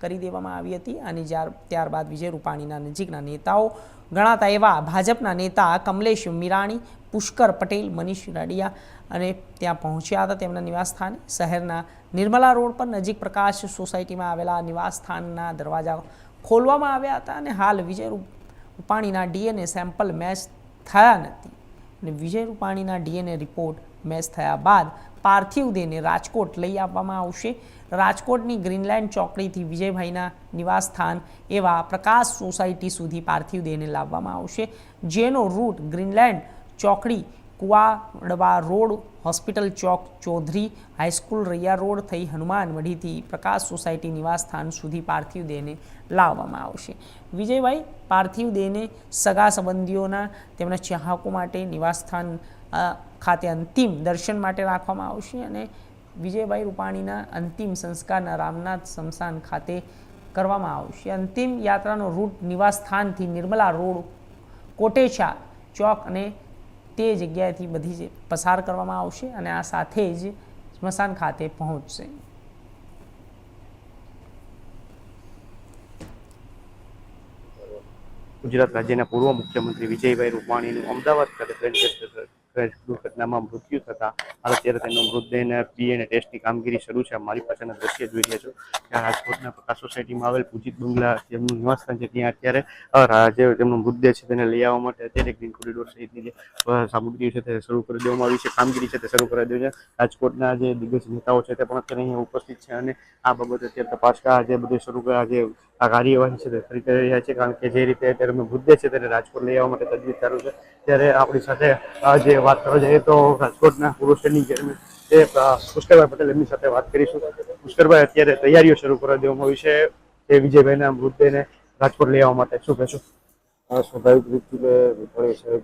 કરી દેવામાં આવી હતી અને ત્યારબાદ વિજય રૂપાણીના નજીકના નેતાઓ ગણાતા એવા ભાજપના નેતા કમલેશ મીરાણી, પુષ્કર પટેલ, મનીષ રાડિયા અને ત્યાં પહોંચ્યા હતા તેમના નિવાસસ્થાને. શહેરના નિર્મલા રોડ પર નજીક પ્રકાશ સોસાયટીમાં આવેલા નિવાસસ્થાનના દરવાજા ખોલવામાં આવ્યા હતા અને હાલ વિજય રૂપાણીના ડીએનએ સેમ્પલ મેચ થયા નથી. અને વિજય રૂપાણીના ડીએનએ રિપોર્ટ મેચ થયા બાદ પાર્થિવ દેહને રાજકોટ લઈ આવવામાં આવશે. રાજકોટની ગ્રીનલેન્ડ ચોકડીથી વિજયભાઈના નિવાસસ્થાન એવા પ્રકાશ સોસાયટી સુધી પાર્થિવ દેહને લાવવામાં આવશે. જેનો રૂટ ગ્રીનલેન્ડ ચોકડી Kuvadva road, hospital chowk, Chaudhari, high school Raiya road થઈ હનુમાન મઢીથી પ્રકાશ સોસાયટી નિવાસસ્થાન સુધી પાર્થિવ દેહને લાવવામાં આવશે. વિજયભાઈ, પાર્થિવ દેહને સગા સંબંધીઓના તેમના ચાહકો માટે નિવાસસ્થાન ખાતે અંતિમ દર્શન માટે રાખવામાં આવશે અને વિજયભાઈ રૂપાણીના અંતિમ સંસ્કારના રામનાથ સ્મશાન ખાતે કરવામાં આવશે. અંતિમ યાત્રાનો રૂટ નિવાસસ્થાનથી નિર્મલા રોડ કોટેચા ચોક અને તે જગ્યાએથી બધી પસાર કરવામાં આવશે અને આ સાથે જ સ્મશાન ખાતે પહોંચશે. ગુજરાત રાજ્યના પૂર્વ મુખ્યમંત્રી વિજયભાઈ રૂપાણીનું અમદાવાદ ખાતે ક્રેશ દુર્ઘટનામાં મૃત્યુ થતા હાલ અત્યારે તેનો મૃતદેહને અને ટેસ્ટની કામગીરી શરૂ છે. મારી પાસેના દ્રશ્ય જોઈ રહ્યા છો ત્યાં રાજકોટના પ્રકાશ સોસાયટીમાં આવેલ પૂજિત બંગલા જેમનું નિવાસસ્થાન છે. ત્યાં અત્યારે જે તેમનો મૃતદેહ છે તેને લઈ આવવા માટે અત્યારે ગ્રીન કોરિડોર સહિતની જે સામગ્રી છે તે શરૂ કરી દેવામાં આવી છે. કામગીરી છે તે શરૂ કરી દેવી છે. રાજકોટના જે દિગ્ગજ નેતાઓ છે તે પણ અત્યારે અહીંયા ઉપસ્થિત છે અને આ બાબતે અત્યારે તપાસ જે બધું શરૂ કર્યા જે આ કાર્યવાહી છે તે કરી રહ્યા છે કારણ કે જે રીતે અત્યારે અમે મૃતદેહ છે તેને રાજકોટ લઈ આવવા માટે તજવીજ ચાલુ છે. ત્યારે આપણી સાથે જે વાત કરવા જઈએ તો રાજકોટના પૂર્વ સ્ટેન્ડિંગ ચેરમેન એ પુષ્કરભાઈ પટેલ એમની સાથે વાત કરીશું. પુષ્કરભાઈ, અત્યારે તૈયારીઓ શરૂ કરવા દેવામાં આવી છે એ વિજયભાઈના મૃતદેહને રાજકોટ લઈ આવવા માટે. શું કહેશો? સ્વાભાવિક રીતને રૂપાણી સાહેબ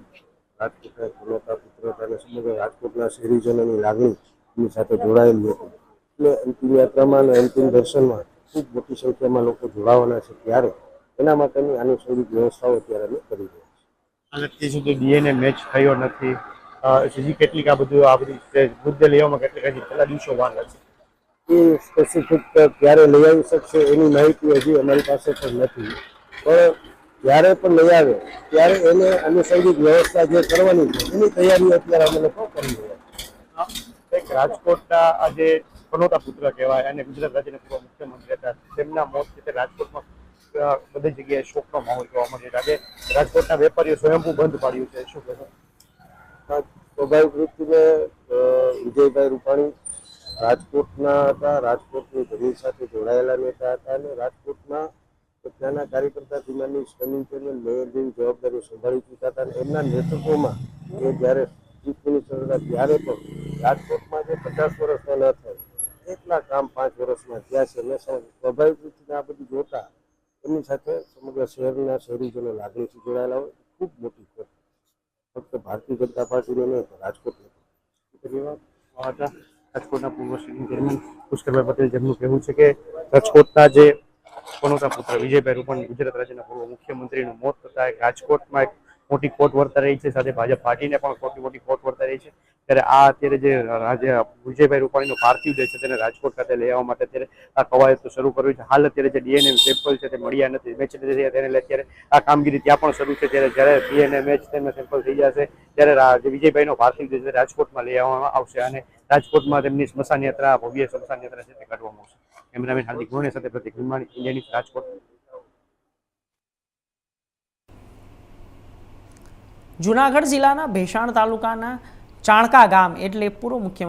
રાજકોટના જનતા પુત્રતા સમગ્ર રાજકોટના શહેરીજનોની લાગણી એમની સાથે જોડાયેલી હતી. એટલે અંતિમ યાત્રામાં અને અંતિમ દર્શનમાં ખૂબ મોટી સંખ્યામાં લોકો જોડાવાના છે ત્યારે એના માટેની આનુષંગિક વ્યવસ્થાઓ અત્યારે અમે કરી રહ્યા છીએ. અને તે સુધી ડીએનએ મેચ થયો નથી હજી કેટલીક આ બધું આ બધી મુદ્દે લેવામાં કેટલીક હજી પહેલા દિવસો વાર લાગશે એ સ્પેસિફિક ક્યારે લઈ આવી શકશે એની માહિતી હજી અમારી પાસે પણ નથી. પણ જ્યારે પણ લઈ આવે ત્યારે એને આનુષંગિક વ્યવસ્થા જે કરવાની છે એની તૈયારી અત્યારે અમે લોકો કરી રહ્યા છીએ. રાજકોટના આજે પનોતા પુત્ર કહેવાય અને ગુજરાત રાજ્યના પૂર્વ મુખ્યમંત્રી હતા. તેમના મોત છે રાજકોટમાં બધી જગ્યાએ શોકનો માહોલ જોવા મળે છે. આજે રાજકોટના વેપારીઓ સ્વયંભૂ બંધ પાડ્યું છે. શું કહેવાય સ્વાભાવિક રીતને વિજયભાઈ રૂપાણી રાજકોટના હતા, રાજકોટની જમીન સાથે જોડાયેલા નેતા હતા અને રાજકોટના ત્યાંના કાર્યકર્તા ધીમાની સ્ટેન્ડિંગ ચેરમેન મેયર જેવી જવાબદારી સંભાળી ચૂક્યા હતા અને એમના નેતૃત્વમાં એ જ્યારે ચીફ મિનિસ્ટર ત્યારે પણ રાજકોટમાં જે પચાસ વર્ષના ન થાય એટલા કામ પાંચ વર્ષમાં થયા છે અને સ્વાભાવિક રીતે આ બધું જોતા એમની સાથે સમગ્ર શહેરના શહેરીજનો લાગણીથી જોડાયેલા હોય. ખૂબ મોટી ખોટ. ફક્ત ભારતીય જનતા પાર્ટીનો નહીં રાજકોટનો રાજકોટ રાજકોટના પૂર્વ સિટિંગ ચેરમેન પુષ્કરભાઈ પટેલ જેમનું કહેવું છે કે રાજકોટના જે પનોતા પુત્ર વિજયભાઈ રૂપાણી ગુજરાત રાજ્યના પૂર્વ મુખ્યમંત્રીનું મોત થતા રાજકોટમાં એક મોટી ખોટ વર્તા રહી છે. સાથે ભાજપ પાર્ટીને પણ મોટી મોટી ખોટ વર્તા રહી છે. ત્યારે આ અત્યારે જે વિજયભાઈ રૂપાણીનો પાર્થિવ દેહ છે તેને રાજકોટ ખાતે આવવા માટે અત્યારે આ કવાયત શરૂ કરવી છે. હાલ અત્યારે જે ડીએનએ સેમ્પલ છે તે મળ્યા નથી. મેચ તેને અત્યારે આ કામગીરી ત્યાં પણ શરૂ છે. ત્યારે જ્યારે ડીએનએ મેચ તેના સેમ્પલ થઈ જશે, ત્યારે વિજયભાઈનો પાર્થિવ દેહ છે રાજકોટમાં લઈ આવવામાં આવશે અને રાજકોટમાં તેમની સ્મશાન યાત્રા ભવ્ય સ્મશાન યાત્રા છે તે કાઢવામાં આવશે. કેમેરામેન હાર્દિક ગુણે સાથે પ્રતિક હિમાણી ઇન્ડિયાની રાજકોટ. જુનાગઢ જિલ્લાના ભેસાણ તાલુકાના ચાણકા ગામ એટલે પૂર્વ મુખ્યમંત્રી